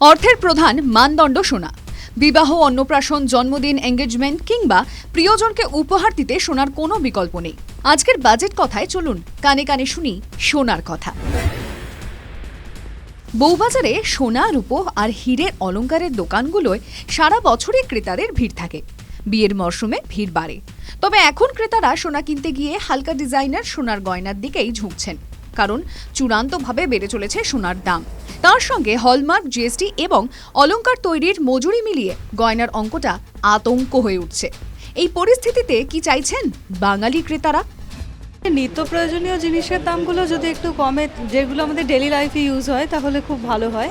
অর্থের প্রধান মানদণ্ড সোনা বিবাহ, অন্নপ্রাশন, জন্মদিন এঙ্গেজমেন্ট কিংবা প্রিয়জনকে উপহার দিতে সোনার কোনো বিকল্প নেই। আজকের বাজেট কথায় চলুন, কানে কানে শুনি সোনার কথা। বউবাজারে সোনা, রূপো আর হীরের অলংকারের দোকানগুলোয় সারা বছরই ক্রেতাদের ভিড় থাকে। বিয়ের মরশুমে ভিড় বাড়ে। তবে এখন ক্রেতারা সোনা কিনতে গিয়ে হালকা ডিজাইনার সোনার গয়নার দিকেই ঝুঁকছেন। কারণ চূড়ান্তভাবে বেড়ে চলেছে সোনার দাম। তার সঙ্গে হলমার্ক, জিএসটি এবং অলঙ্কার তৈরির মজুরি মিলিয়ে গয়নার অঙ্কটা আতঙ্ক হয়ে উঠছে। এই পরিস্থিতিতে কি চাইছেন বাঙালি ক্রেতারা? নিত্য প্রয়োজনীয় জিনিসের দামগুলো যদি একটু কমে, যেগুলো আমাদের ডেলি লাইফে ইউজ হয়, তাহলে খুব ভালো হয়।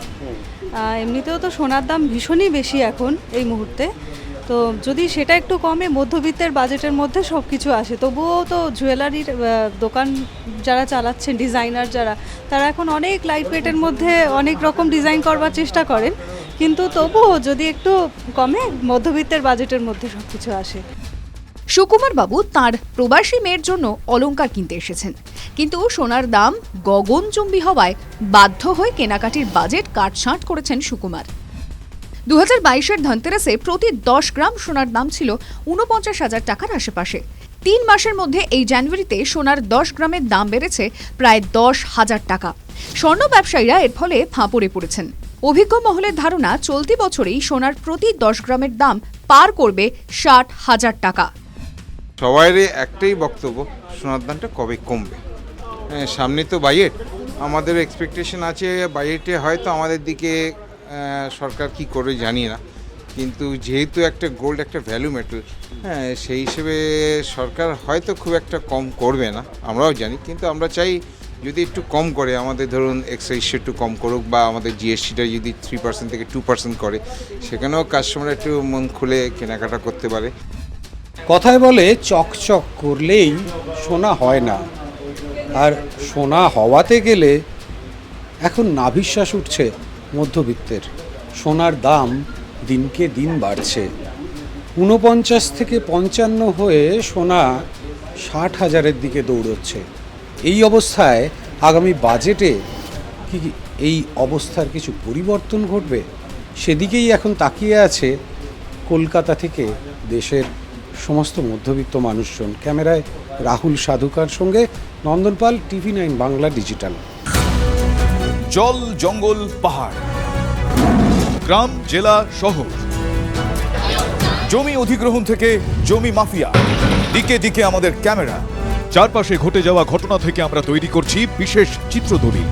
এমনিতেও তো সোনার দাম ভীষণই বেশি এখন এই মুহূর্তে। তো যদি সেটা একটু কমে, মধ্যবিত্তের বাজেটের মধ্যে সব কিছু আসে, তবুও তো জুয়েলারির দোকান যারা চালাচ্ছেন, ডিজাইনার যারা, তারা এখন অনেক লাইট ওয়েটের মধ্যে অনেক রকম ডিজাইন করবার চেষ্টা করেন। কিন্তু তবুও যদি একটু কমে, মধ্যবিত্তের বাজেটের মধ্যে সব কিছু আসে। সুকুমার বাবু তাঁর প্রবাসী মেয়ের জন্য অলংকার কিনতে এসেছেন। কিন্তু সোনার দাম গগনচুম্বী হওয়ায় বাধ্য হয়ে কেনাকাটির বাজেট কাটছাঁট করেছেন সুকুমার। দু হাজার বাইশের ধনতেরাসে প্রতি দশ গ্রাম সোনার দাম ছিল উনপঞ্চাশ হাজার টাকার আশেপাশে। তিন মাসের মধ্যে এই জানুয়ারিতে সোনার দশ গ্রামের দাম বেড়েছে প্রায় দশ হাজার টাকা। স্বর্ণ ব্যবসায়ীরা এর ফলে ফাঁপড়ে পড়েছেন। অভিজ্ঞ মহলের ধারণা চলতি বছরেই সোনার প্রতি দশ গ্রামের দাম পার করবে ষাট হাজার টাকা। সবাইয়ের একটাই বক্তব্য সোনার দামটা কবে কমবে? হ্যাঁ, সামনে তো বাজেট আমাদের এক্সপেকটেশন আছে বাজেটে হয়তো আমাদের দিকে সরকার কি করে জানি না। কিন্তু যেহেতু একটা গোল্ড একটা ভ্যালু মেটাল হ্যাঁ সেই হিসেবে সরকার হয়তো খুব একটা কম করবে না, আমরাও জানি। কিন্তু আমরা চাই যদি একটু কম করে, আমাদের ধরুন এক্সাইজ একটু কম করুক বা আমাদের জিএসটিটা যদি থ্রি পার্সেন্ট থেকে টু পার্সেন্ট করে, সেখানেও কাস্টমার একটু মন খুলে কেনাকাটা করতে পারে। কথায় বলে, চকচক করলেই সোনা হয় না। আর সোনা হওয়াতে গেলে এখন নাভিশ্বাস উঠছে। মধ্যবিত্তের। সোনার দাম দিনকে দিন বাড়ছে। ঊনপঞ্চাশ থেকে পঞ্চান্ন হয়ে সোনা ষাট হাজারের দিকে দৌড়চ্ছে। এই অবস্থায় আগামী বাজেটে কি এই অবস্থার কিছু পরিবর্তন ঘটবে? সেদিকেই এখন তাকিয়ে আছে কলকাতা থেকে দেশের সমস্ত মধ্যবিত্ত মানুষজন। ক্যামেরায় রাহুল সাধুকার সঙ্গে Nandanpal TV nine Bangla digital. জল জঙ্গল পাহাড়। গ্রাম, জেলা, শহর। জমি অধিগ্রহণ থেকে জমি মাফিয়া। দিকে দিকে আমাদের ক্যামেরা। চারপাশে ঘটে যাওয়া ঘটনা থেকে আমরা তৈরি করছি বিশেষ চিত্রদলিল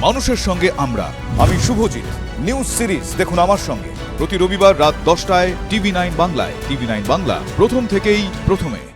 মানুষের সঙ্গে আমরা। আমি শুভজিৎ। নিউজ সিরিজ দেখুন আমার সঙ্গে। প্রতি রবিবার রাত দশটায় টিভি নাইন বাংলায়। টিভি নাইন বাংলা প্রথম থেকেই প্রথমে।